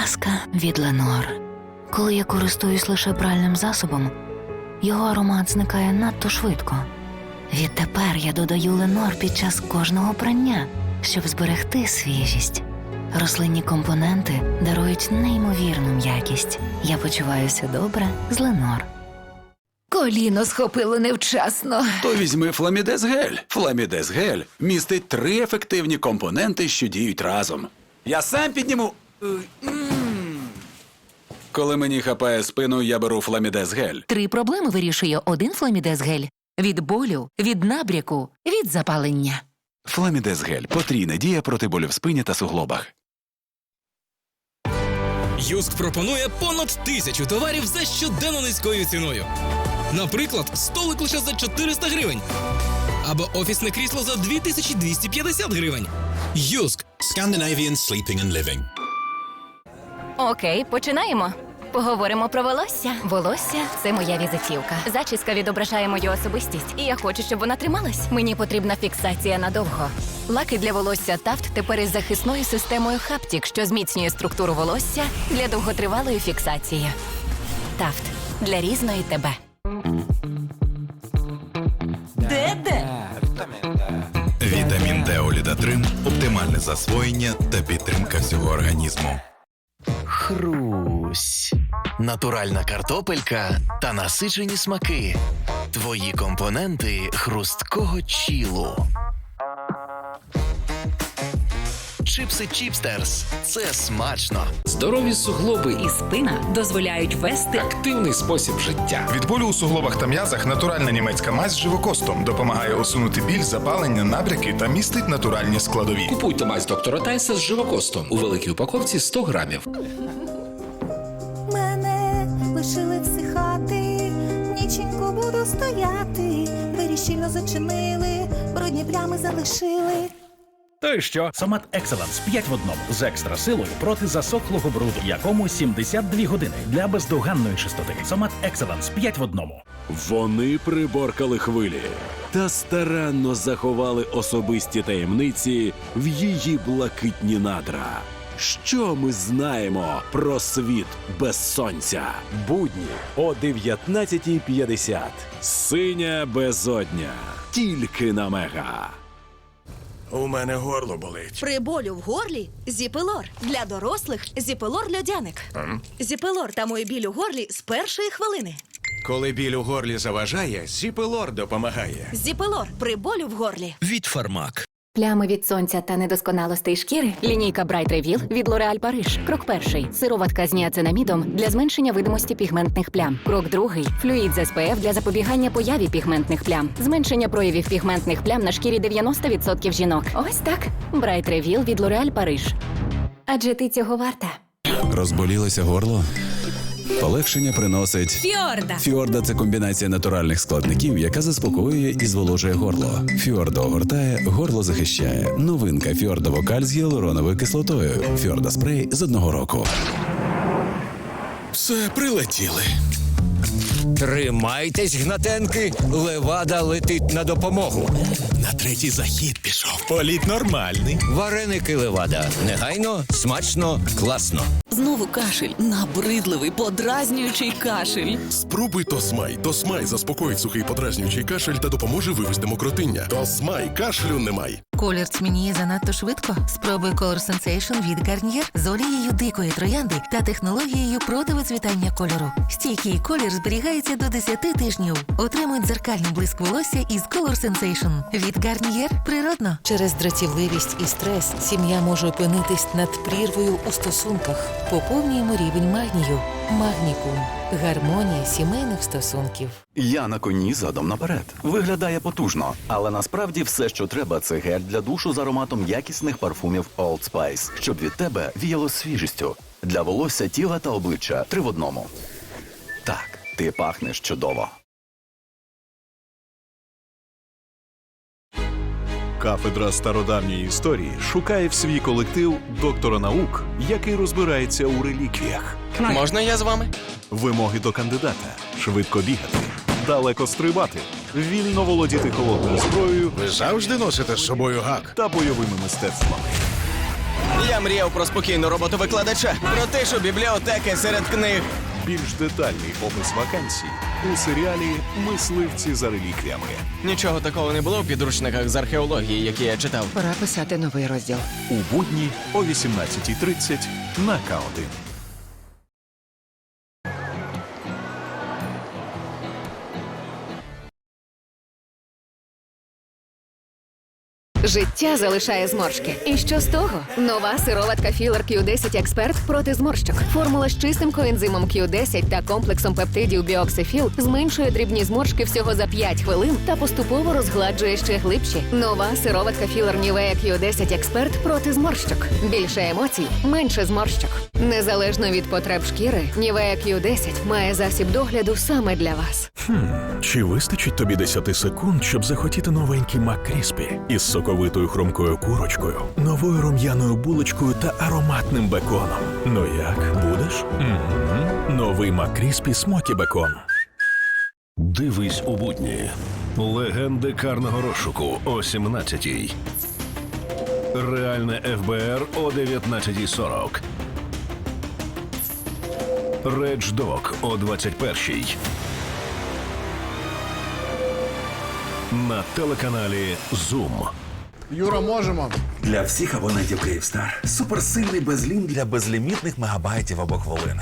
Казка від Ленор. Коли я користуюсь лише пральним засобом, його аромат зникає надто швидко. Відтепер я додаю Ленор під час кожного прання, щоб зберегти свіжість. Рослинні компоненти дарують неймовірну м'якість. Я почуваюся добре з Ленор. Коліно схопило невчасно. То візьми Фламідез Гель. Фламідез Гель містить три ефективні компоненти, що діють разом. Я сам підніму. Коли мені хапає спину, я беру Фламідез Гель. Три проблеми вирішує один фламідез гель. Від болю, від набряку, від запалення. Фламідез Гель потрійна дія проти болю в спині та суглобах. Юск пропонує понад тисячу товарів за щоденно низькою ціною. Наприклад, столик лише за 400 гривень. Або офісне крісло за 2250 гривень. Юск Scandinavian Sleeping and Living. Окей, починаємо. Поговоримо про волосся. Волосся це моя візитівка. Зачіска відображає мою особистість, і я хочу, щоб вона трималась. Мені потрібна фіксація надовго. Лаки для волосся Тафт тепер із захисною системою Хаптік, що зміцнює структуру волосся для довготривалої фіксації. Тафт для різної тебе. Де де? Вітамін Д Олідатрим оптимальне засвоєння та підтримка всього організму. Хрусь. Натуральна картопелька та насичені смаки. Твої компоненти хрусткого чілу. Чипси Чіпстерс. Це смачно. Здорові суглоби І спина дозволяють вести активний спосіб життя. Від болю у суглобах та м'язах натуральна німецька мазь з живокостом допомагає усунути біль, запалення, набряки та містить натуральні складові. Купуйте мазь доктора Тайса з живокостом у великій упаковці 100 грамів. Лишили всихати, ніченько буду стояти. Двері щільно зачинили, брудні плями залишили. То й що? Сомат Екселенс 5 в одному з екстра силою проти засохлого бруду, якому 72 години для бездоганної чистоти. Сомат Екселенс 5 в одному. Вони приборкали хвилі та старанно заховали особисті таємниці в її блакитні надра. Що ми знаємо про світ без сонця? Будні о 19.50. Синя безодня. Тільки на мега. У мене горло болить. При болю в горлі зіпелор. Для дорослих зіпелор льодяник. Зіпелор тамує біль у горлі з першої хвилини. Коли біль у горлі заважає, Сіпелор допомагає. Зіпелор при болю в горлі. від Фармак. Плями від сонця та недосконалостей шкіри. Лінійка Bright Reveal від L'Oréal Paris. Крок перший. Сироватка з ніацинамідом для зменшення видимості пігментних плям. Крок другий. Флюїд з SPF для запобігання появі пігментних плям. Зменшення проявів пігментних плям на шкірі 90% жінок. Ось так. Bright Reveal від L'Oréal Paris. Адже ти цього варта. Розболілося горло. Полегшення приносить фіорда. Фіорда це комбінація натуральних складників, яка заспокоює і зволожує горло. Фіорда огортає, горло захищає. Новинка Фіорда Вокаль з гіалуроновою кислотою. Фіорда спрей з одного року. Все, прилетіли. Тримайтесь, гнатенки, левада летить на допомогу. На третій захід пішов. Політ нормальний. Вареники левада. Негайно, смачно, класно. Знову кашель. Набридливий, подразнюючий кашель. Спробуй Тосмай. Тосмай заспокоїть сухий подразнюючий кашель та допоможе вивести мокротиння. Тосмай кашлю немає. Колір тьмяніє занадто швидко. Спробуй Color Sensation від Garnier з олією дикої троянди та технологією противицвітання кольору. Стійкий колір зберігається до 10 тижнів. Отримуй дзеркальний блиск волосся із Color Sensation. Від Garnier природно. Через дратівливість і стрес сім'я може опинитись над прірвою у стосунках. Поповнюємо рівень магнію. Магнікум. Гармонія сімейних стосунків. Я на коні задом наперед. Виглядає потужно, але насправді все, що треба, це гель для душу з ароматом якісних парфумів Old Spice, щоб від тебе віяло свіжістю. Для волосся, тіла та обличчя три в одному. Так, ти пахнеш чудово. Кафедра стародавньої історії шукає в свій колектив доктора наук, який розбирається у реліквіях. Можна я з вами? Вимоги до кандидата швидко бігати, далеко стрибати, вільно володіти холодною зброєю Ви завжди носите з собою гак. та бойовими мистецтвами. Я мріяв про спокійну роботу викладача, про тишу бібліотеки серед книг. Більш детальний опис вакансій у серіалі Мисливці за реліквіями. Нічого такого не було в підручниках з археології, які я читав. Пора писати новий розділ. У будні о 18.30 на К1. Життя залишає зморшки. І що з того? Нова сироватка Філер Q10 Експерт проти зморщок. Формула з чистим коензимом Q10 та комплексом пептидів Біоксифіл зменшує дрібні зморшки всього за 5 хвилин та поступово розгладжує ще глибші. Нова сироватка Філер Нівея Q10 Експерт проти зморщок. Більше емоцій, менше зморщок. Незалежно від потреб шкіри, Нівея Q10 має засіб догляду саме для вас. Чи вистачить тобі 10 секунд, щоб захотіти новенький Маккріспі із соковитою хрумкою курочкою, новою рум'яною булочкою та ароматним беконом? Ну як, будеш? Угу. Новий Маккріспі Смокі Бекон. Дивись у будні. Легенди карного розшуку о 17-й. Реальне ФБР о 19.40. Редж Док о 21-й. На телеканалі Зум. Юра, можемо. Для всіх абонентів Київстар. Суперсильний безлім для безлімітних мегабайтів або хвилин.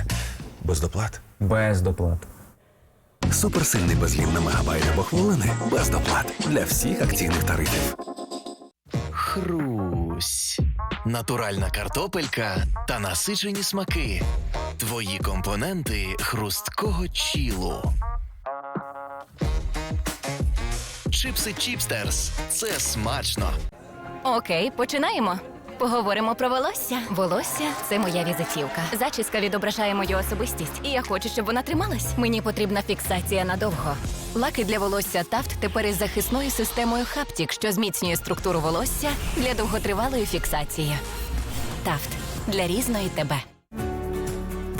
Без доплат? Без доплат. Суперсильний безлім на мегабайт або хвилини. Без доплат. Для всіх акційних тарифів. Хрусь. Натуральна картопелька та насичені смаки. Твої компоненти хрусткого чілу. Чипси Чіпстерс. Це смачно. Окей, починаємо. Поговоримо про волосся. Волосся це моя візитівка. Зачіска відображає мою особистість, і я хочу, щоб вона трималась. Мені потрібна фіксація надовго. Лаки для волосся Тафт тепер із захисною системою Хаптік, що зміцнює структуру волосся для довготривалої фіксації. Тафт для різної тебе.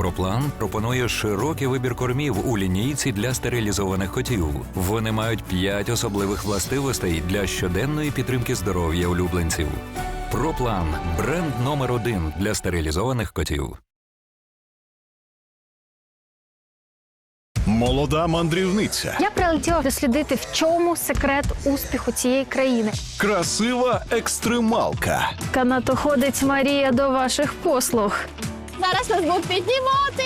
Проплан пропонує широкий вибір кормів у лінійці для стерилізованих котів. Вони мають п'ять особливих властивостей для щоденної підтримки здоров'я улюбленців. Проплан бренд номер один для стерилізованих котів. Молода мандрівниця. Я прилетіла дослідити, в чому секрет успіху цієї країни. Красива екстремалка. Канатоходець Марія до ваших послуг. Зараз нас будуть піднімати.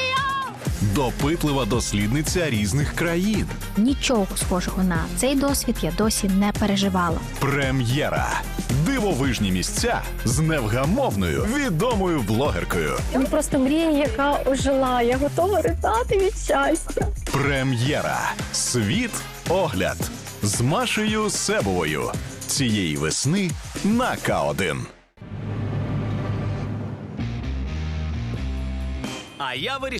Допитлива дослідниця різних країн. Нічого схожого на цей досвід я досі не переживала. Прем'єра. Дивовижні місця з невгамовною відомою блогеркою. Він просто мрія, яка ожила. Я готова ридати від щастя. Прем'єра. Світ огляд з Машею Себовою. Цієї весни на К1. А я вирішив.